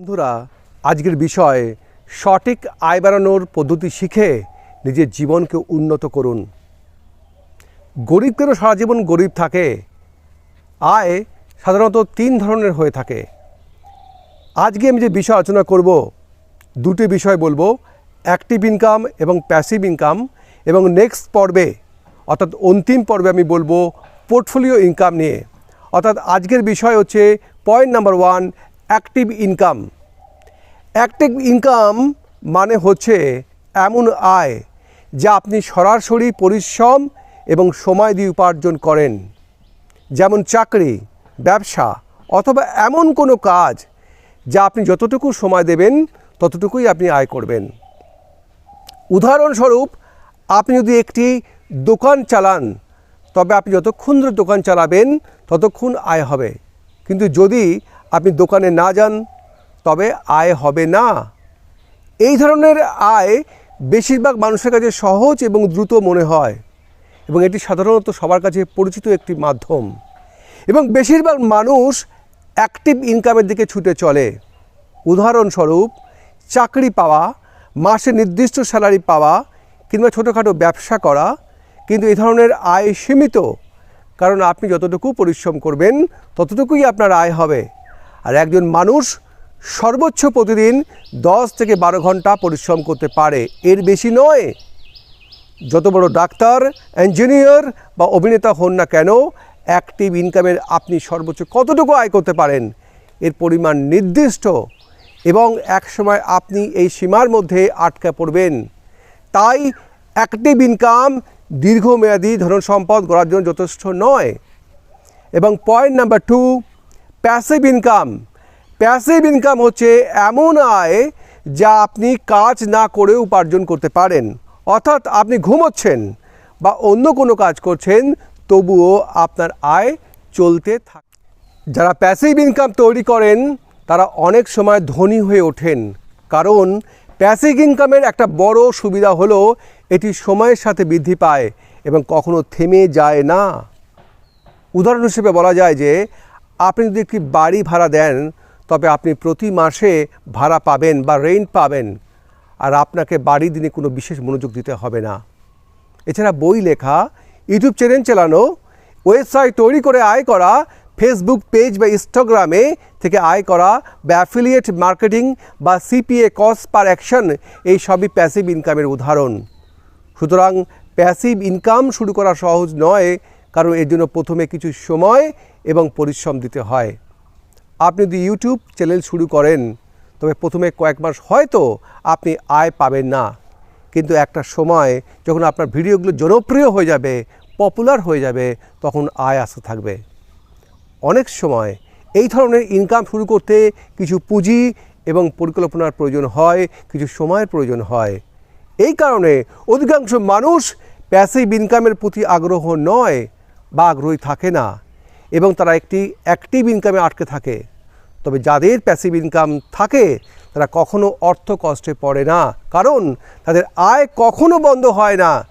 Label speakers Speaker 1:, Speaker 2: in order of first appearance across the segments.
Speaker 1: বন্ধুরা, আজকের বিষয়, সঠিক আয় বাড়ানোর পদ্ধতি শিখে নিজের জীবনকে উন্নত করুন। গরিব কেন সারা জীবন গরিব থাকে। আয় সাধারণত তিন ধরনের হয়ে থাকে। আজকে আমি যে বিষয় আলোচনা করব, দুটি বিষয় বলব অ্যাক্টিভ ইনকাম এবং প্যাসিভ ইনকাম এবং নেক্সট পর্বে, অর্থাৎ অন্তিম পর্বে আমি বলব পোর্টফোলিও ইনকাম নিয়ে। অর্থাৎ আজকের বিষয় হচ্ছে point number one active income active income মানে হচ্ছে এমন আয় যা আপনি সরাসরি পরিশ্রম এবং সময় দিয়ে উপার্জন করেন। যেমন চাকরি, ব্যবসা অথবা এমন কোনো কাজ যা আপনি যতটুকু সময় দেবেন, ততটুকুই আপনি আয় করবেন। উদাহরণস্বরূপ, আপনি যদি একটি দোকান চালান, তবে আপনি যতক্ষণ ধরে দোকান চালাবেন, ততক্ষণ আয় হবে। কিন্তু যদি আপনি দোকানে না যান, তবে আয় হবে না। এই ধরনের আয় বেশিরভাগ মানুষের কাছে সহজ এবং দ্রুত মনে হয় এবং এটি সাধারণত সবার কাছে পরিচিত একটি মাধ্যম। এবং বেশিরভাগ মানুষ অ্যাক্টিভ ইনকামের দিকে ছুটে চলে। উদাহরণস্বরূপ, চাকরি পাওয়া, মাসে নির্দিষ্ট স্যালারি পাওয়া কিংবা ছোটোখাটো ব্যবসা করা, কিন্তু এই ধরনের আয় সীমিত। কারণ আপনি যতটুকু পরিশ্রম করবেন, ততটুকুই আপনার আয় হবে। আর একজন মানুষ সর্বোচ্চ প্রতিদিন দশ থেকে বারো ঘণ্টা পরিশ্রম করতে পারে। এর বেশি নয়, যত বড় ডাক্তার ইঞ্জিনিয়ার বা অভিনেতা হন না কেন অ্যাক্টিভ ইনকামের আপনি সর্বোচ্চ কতটুকু আয় করতে পারেন? এর পরিমাণ নির্দিষ্ট এবং এক সময় আপনি এই সীমার মধ্যে আটকা পড়বেন। তাই অ্যাক্টিভ ইনকাম দীর্ঘমেয়াদী ধন সম্পদ গড়ার জন্য যথেষ্ট নয়। এবং point number two passive income passive income হচ্ছে এমন আয় যা আপনি কাজ না করেও উপার্জন করতে পারেন। অর্থাৎ আপনি ঘুমোচ্ছেন বা অন্য কোনো কাজ করছেন, তবুও আপনার আয় চলতে থাকে। যারা প্যাসিভ ইনকাম তৈরি করেন, তারা অনেক সময় ধনী হয়ে ওঠেন। কারণ প্যাসিভ ইনকামের একটা বড় সুবিধা হলো, এটি সময়ের সাথে বৃদ্ধি পায় এবং কখনো থেমে যায় না। উদাহরণ হিসেবে বলা যায় যে আপনি যদি একটি বাড়ি ভাড়া দেন, তবে আপনি প্রতি মাসে ভাড়া পাবেন বা রেন্ট পাবেন। আর আপনাকে বাড়ি দিনে কোনো বিশেষ মনোযোগ দিতে হবে না। এছাড়া বই লেখা, ইউটিউব চ্যানেল চালানো, ওয়েবসাইট তৈরি করে আয় করা ফেসবুক পেজ বা ইনস্টাগ্রামে থেকে আয় করা, বা অ্যাফিলিয়েট মার্কেটিং বা সিপিএ কস্ট পার অ্যাকশন এই সবই প্যাসিভ ইনকামের উদাহরণ। সুতরাং প্যাসিভ ইনকাম শুরু করা সহজ নয়। কারণ এর জন্য প্রথমে কিছু সময় এবং পরিশ্রম দিতে হয়। আপনি যদি ইউটিউব চ্যানেল শুরু করেন, তবে প্রথমে কয়েক মাস হয়তো আপনি আয় পাবেন না। কিন্তু একটা সময় যখন আপনার ভিডিওগুলো জনপ্রিয় হয়ে যাবে পপুলার হয়ে যাবে, তখন আয় আসতে থাকবে। অনেক সময় এই ধরনের ইনকাম শুরু করতে কিছু পুঁজি এবং পরিকল্পনার প্রয়োজন হয়, কিছু সময়ের প্রয়োজন হয়। এই কারণে অধিকাংশ মানুষ প্যাসিভ ইনকামের প্রতি আগ্রহ নয়। বা আগ্রহী থাকে না এবং তারা একটি অ্যাক্টিভ ইনকামে আটকে থাকে। তবে যাদের প্যাসিভ ইনকাম থাকে, তারা কখনো অর্থ কষ্টে পড়ে না। কারণ তাদের আয় কখনো বন্ধ হয় না।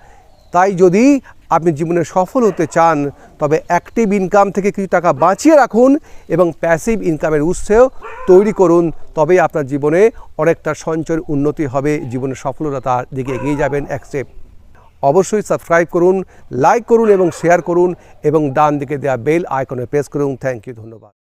Speaker 1: তাই যদি আপনি জীবনে সফল হতে চান, তবে অ্যাক্টিভ ইনকাম থেকে কিছু টাকা বাঁচিয়ে রাখুন এবং প্যাসিভ ইনকামের উৎসেও তৈরি করুন, তবেই আপনার জীবনে অনেকটা সঞ্চয়ের উন্নতি হবে। জীবনের সফলতার দিকে এগিয়ে যাবেন অ্যাকসেপ্ট অবশ্যই সাবস্ক্রাইব করুন, লাইক করুন এবং শেয়ার করুন এবং ডান দিকে দেওয়া বেল আইকনে প্রেস করুন। থ্যাংক ইউ ধন্যবাদ।